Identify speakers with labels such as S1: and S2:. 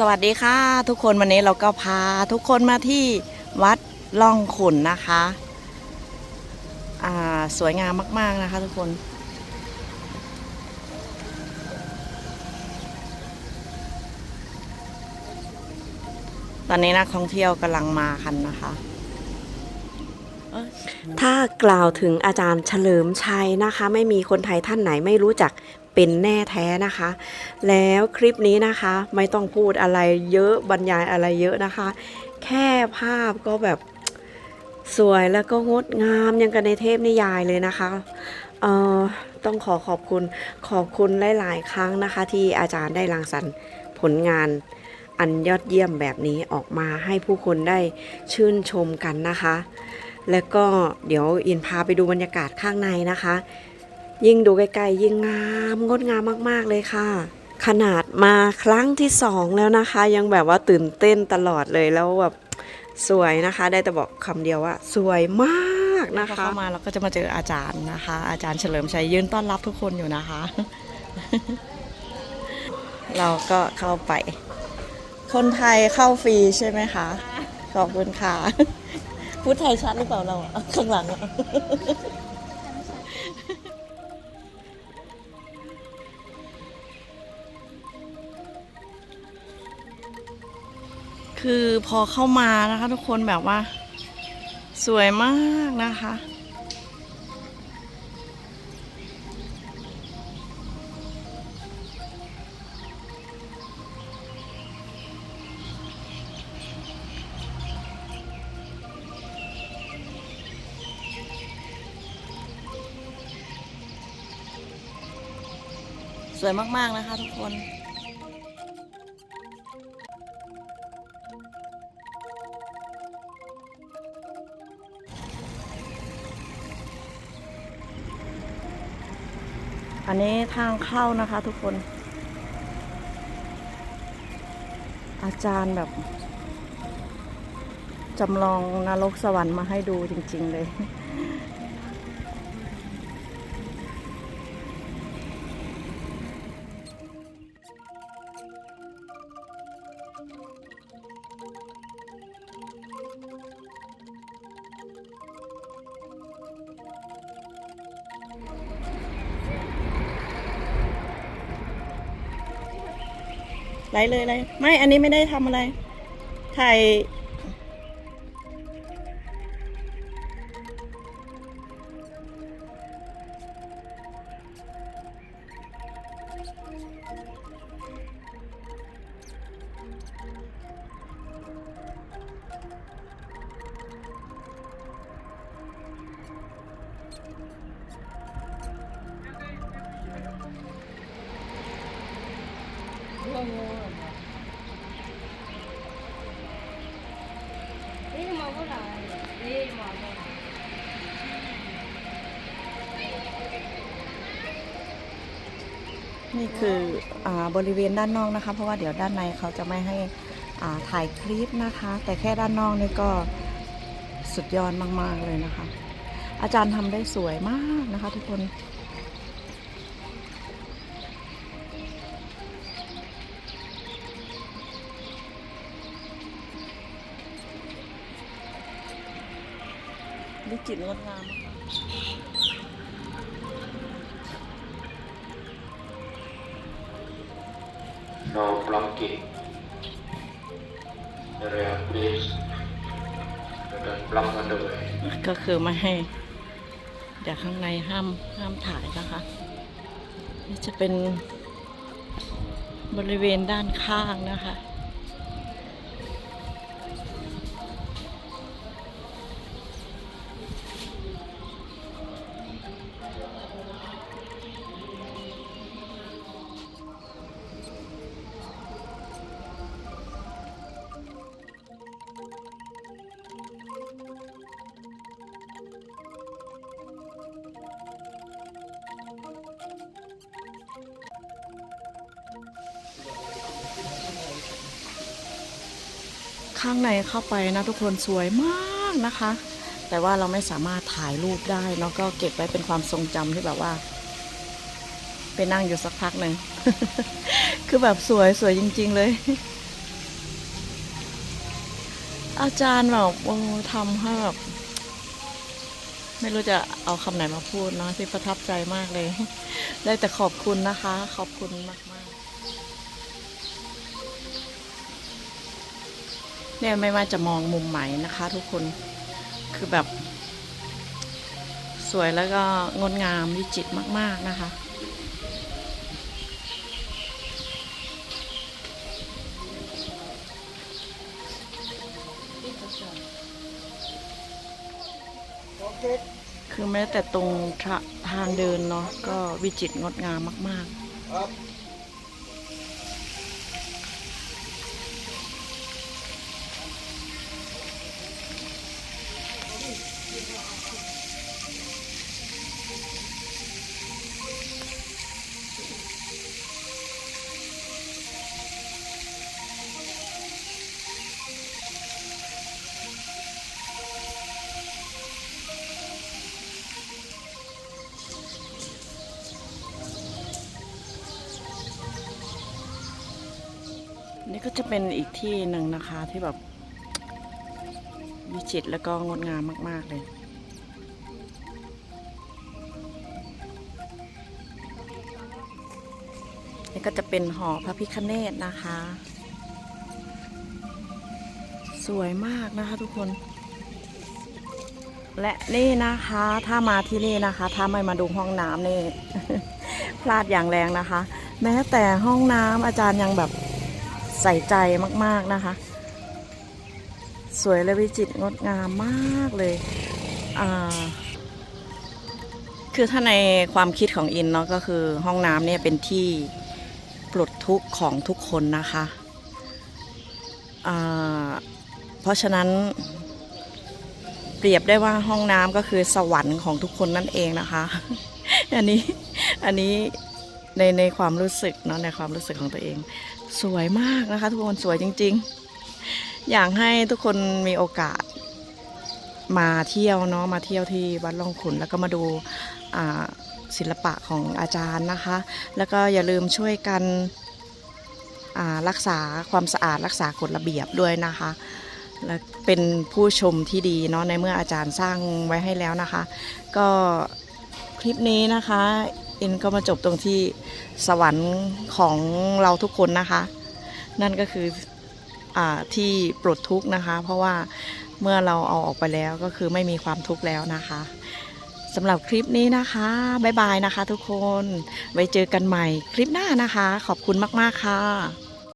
S1: สวัสดีค่ะ ทุกคนวันนี้เราก็พาทุกคนมาที่วัดล่องขุนนะคะอ่าสวยงามมาก ๆนะคะ ทุกคน ตอนนี้นักท่องเที่ยวกำลังมากันนะคะ
S2: ถ้ากล่าวถึงอาจารย์เฉลิมชัยนะคะ ไม่มีคนไทยท่านไหนไม่รู้จักเป็นแน่แท้นะคะ แล้วคลิปนี้นะคะไม่ต้องพูดอะไรเยอะบรรยายอะไรเยอะนะคะ แค่ภาพก็แบบสวยแล้วก็งดงามยังกันในเทพนิยายเลยนะคะเอ่อต้องขอขอบคุณขอบคุณหลาย ๆ ครั้งนะคะ ที่อาจารย์ได้รังสรรค์ผลงานอันยอดเยี่ยมแบบนี้ออกมาให้ผู้คนได้ชื่นชมกันนะคะ แล้วก็เดี๋ยวอินพาไปดูบรรยากาศข้างในนะคะ ยิ่งดูใกลๆยิ่งงามงดงามมากๆเลยค่ะ ขนาดมาครั้งที่สองแล้วนะคะ ยังแบบว่าตื่นเต้นตลอดเลยแล้วแบบสวยนะคะ ได้แต่บอกคำเดียวว่า สวยมากนะคะ
S1: เข้ามาเราก็จะมาเจออาจารย์นะคะ อาจารย์เฉลิมชัยยืนต้อนรับทุกคนอยู่นะคะ เราก็เข้าไป คนไทยเข้าฟรีใช่ไหมคะ ขอบคุณค่ะ พูดไทยชัดหรือเปล่าเราอะข้างหลังอะคือพอเข้ามานะคะ ทุกคนแบบว่า สวยมากนะคะ สวยมากๆนะคะทุกคนอันนี้ทางเข้านะคะทุกคน อาจารย์แบบจำลองนรกสวรรค์มาให้ดูจริง ๆ เลย ไลเลยเลไม่อันนี้ไม่ได้ทำอะไรถ่าย นี่คืออบริเวณด้านนอกนะคะ เพราะว่าเดี๋ยวด้านในเขาจะไม่ให้ถ่ายคลิปนะคะ แต่แค่ด้านนอกนี่ก็สุดยอดมาก ๆ เลยนะคะ อาจารย์ทำได้สวยมากนะคะทุกคน วิจิตรงดงามมาก
S3: no blocking area please don't block on the way
S1: ก็คือไม่ให้เดี๋ยวข้างในห้ามห้ามถ่ายนะคะ นี่จะเป็นบริเวณด้านข้างนะคะ ข้างในเข้าไปนะทุกคนสวยมากนะคะ แต่ว่าเราไม่สามารถถ่ายรูปได้เนาะก็เก็บไว้เป็นความทรงจำที่แบบว่าไปนั่งอยู่สักพักหนึ่ง คือแบบสวยสวยจริง ๆ เลย อาจารย์แบบโอ้ทำให้แบบไม่รู้จะเอาคำไหนมาพูดเนาะที่ประทับใจมากเลย ได้แต่ขอบคุณนะคะ ขอบคุณมาก เนี่ยไม่ว่าจะมองมุมไหนนะคะ ทุกคนคือแบบ สวยแล้วก็งดงามวิจิตรมาก ๆ นะคะคือแม้แต่ตรงทะทางเดินเนาะก็วิจิตรงดงามมาก ๆ นี่ก็จะเป็นอีกที่หนึ่งนะคะที่แบบวิจิตรแล้วก็งดงามมาก ๆ เลยนี่ก็จะเป็นหอพระพิคเนตนะคะ สวยมากนะคะทุกคน และนี่นะคะ ถ้ามาที่นี่นะคะ ถ้าไม่มาดูห้องน้ำนี่ พลาดอย่างแรงนะคะ แม้แต่ห้องน้ำอาจารย์ยังแบบ ใส่ใจมากๆนะคะ สวยและวิจิตรงดงามมากเลย คือถ้าในความคิดของอินเนาะก็คือห้องน้ำเนี่ยเป็นที่ปลดทุกข์ของทุกคนนะคะ เพราะฉะนั้นเปรียบได้ว่าห้องน้ำก็คือสวรรค์ของทุกคนนั่นเองนะคะ อันนี้ อันนี้ ในในความรู้สึกเนาะในความรู้สึกของตัวเอง สวยมากนะคะทุกคนสวยจริง ๆ อยากให้ทุกคนมีโอกาสมาเที่ยวเนาะมาเที่ยวที่วัดล่องขุนแล้วก็มาดูศิลปะของอาจารย์นะคะ แล้วก็อย่าลืมช่วยกันรักษาความสะอาดรักษากฎระเบียบด้วยนะคะและเป็นผู้ชมที่ดีเนาะในเมื่ออาจารย์สร้างไว้ให้แล้วนะคะ ก็คลิปนี้นะคะ อินก็มาจบตรงที่สวรรค์ของเราทุกคนนะคะ นั่นก็คืออที่ปลดทุกข์นะคะ เพราะว่าเมื่อเราเอาออกไปแล้วก็คือไม่มีความทุกข์แล้วนะคะสำหรับคลิปนี้นะคะบ๊ายบายนะคะทุกคน ไว้เจอกันใหม่คลิปหน้านะคะ ขอบคุณมาก ๆ ค่ะ